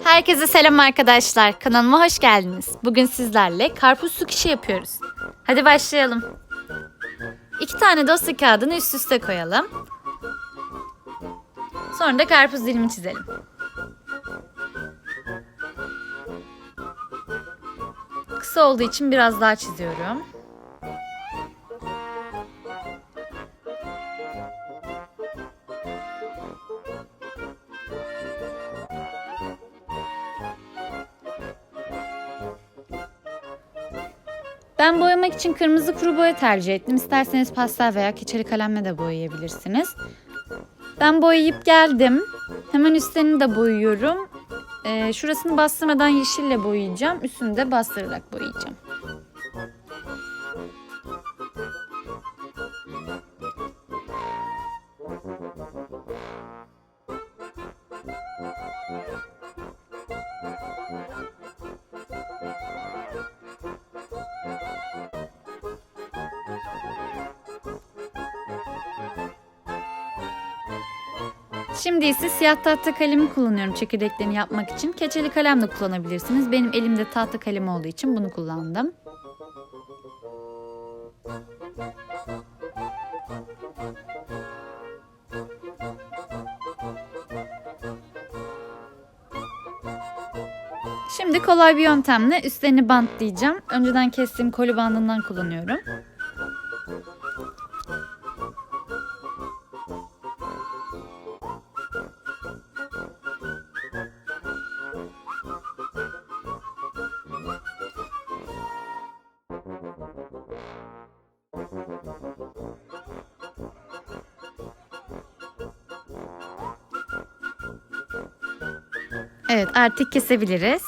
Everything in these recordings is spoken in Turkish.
Herkese selam arkadaşlar. Kanalıma hoş geldiniz. Bugün sizlerle karpuz su kişi yapıyoruz. Hadi başlayalım. İki tane dosya kağıdını üst üste koyalım. Sonra da karpuz dilimi çizelim. Kısa olduğu için biraz daha çiziyorum. Ben boyamak için kırmızı kuru boya tercih ettim. İsterseniz pastel veya keçeli kalemle de boyayabilirsiniz. Ben boyayıp geldim. Hemen üstlerini de boyuyorum. Ee, şurasını bastırmadan yeşille boyayacağım. Üstünü de bastırarak boyayacağım. Şimdi ise siyah tahta kalemi kullanıyorum çekirdeklerini yapmak için. Keçeli kalem de kullanabilirsiniz. Benim elimde tahta kalem olduğu için bunu kullandım. Şimdi kolay bir yöntemle üstlerini bantlayacağım. Önceden kestiğim koli bandından kullanıyorum. Evet artık kesebiliriz.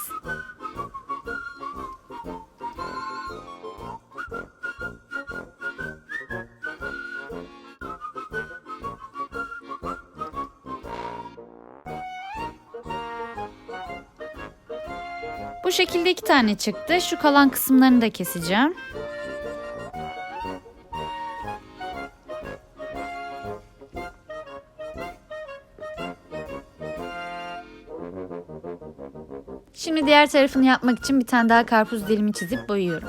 Bu şekilde iki tane çıktı. Şu kalan kısımlarını da keseceğim. Şimdi diğer tarafını yapmak için bir tane daha karpuz dilimi çizip boyuyorum.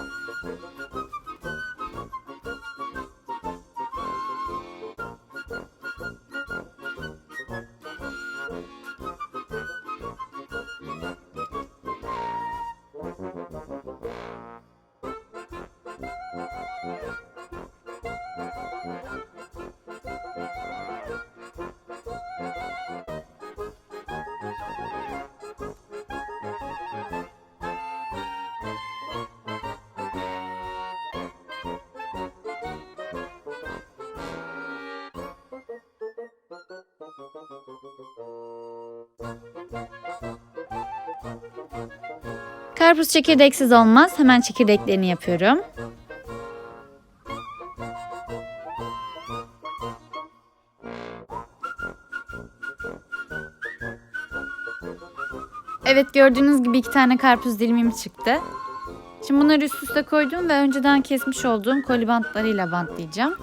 Karpuz çekirdeksiz olmaz. Hemen çekirdeklerini yapıyorum. Evet gördüğünüz gibi iki tane karpuz dilimim çıktı. Şimdi bunları üst üste koydum ve önceden kesmiş olduğum koli bantlarıyla bantlayacağım.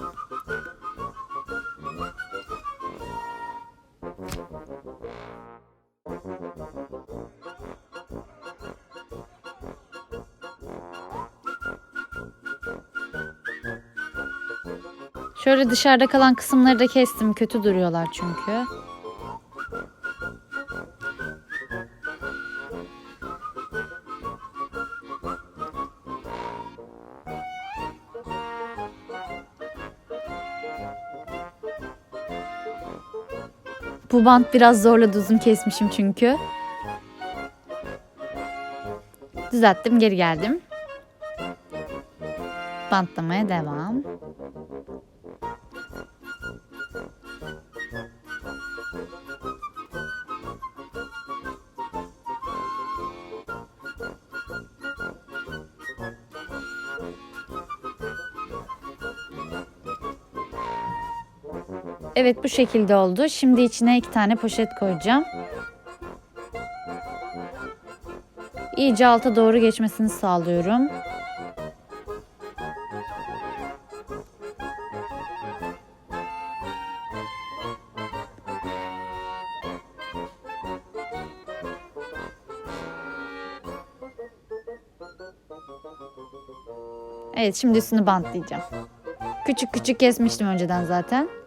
Şöyle dışarıda kalan kısımları da kestim. Kötü duruyorlar çünkü. Bu bant biraz zorla uzun kesmişim çünkü. Düzelttim, geri geldim. Bantlamaya devam. Evet bu şekilde oldu. Şimdi içine iki tane poşet koyacağım. İyice alta doğru geçmesini sağlıyorum. Evet şimdi üstünü bantlayacağım. Küçük küçük kesmiştim önceden zaten.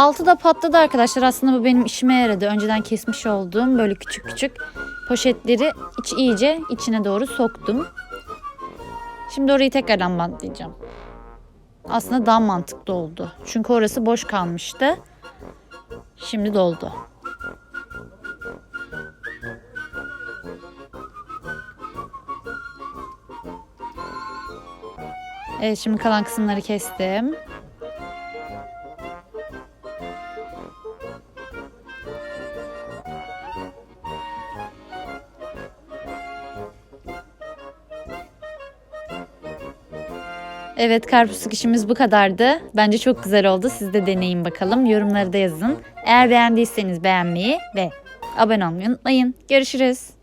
Altı da patladı arkadaşlar. Aslında bu benim işime yaradı. Önceden kesmiş olduğum böyle küçük küçük poşetleri iç iyice içine doğru soktum. Şimdi orayı tekrardan bantlayacağım. Aslında daha mantıklı oldu. Çünkü orası boş kalmıştı. Şimdi doldu. Evet şimdi kalan kısımları kestim. Evet karpuzluk işimiz bu kadardı. Bence çok güzel oldu. Siz de deneyin bakalım. Yorumları da yazın. Eğer beğendiyseniz beğenmeyi ve abone olmayı unutmayın. Görüşürüz.